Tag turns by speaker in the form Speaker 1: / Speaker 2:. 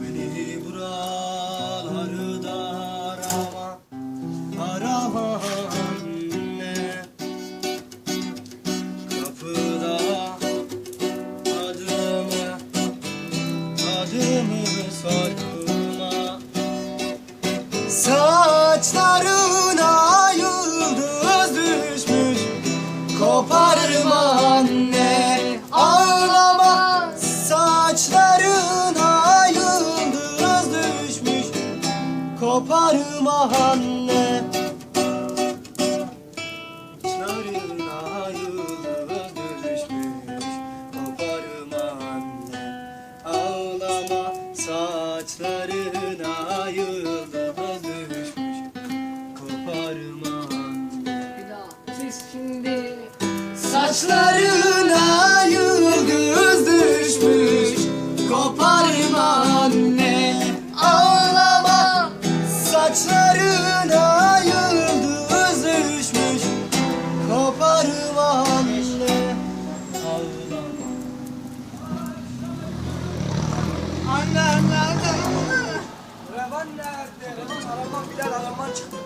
Speaker 1: Beni buralarda arama Arama anne. Kapıda adımı Adımı sorma Saçlarına yıldız düşmüş. Koparma anne Koparma anne. Saçlarına yıldız düşmüş Koparma anne. Ağlama Saçlarına yıldız düşmüş Koparma anne.
Speaker 2: Bir daha. Siz şimdi
Speaker 1: Saçlarına
Speaker 3: Revan nerede? Revan araman Bilal araman çıktı.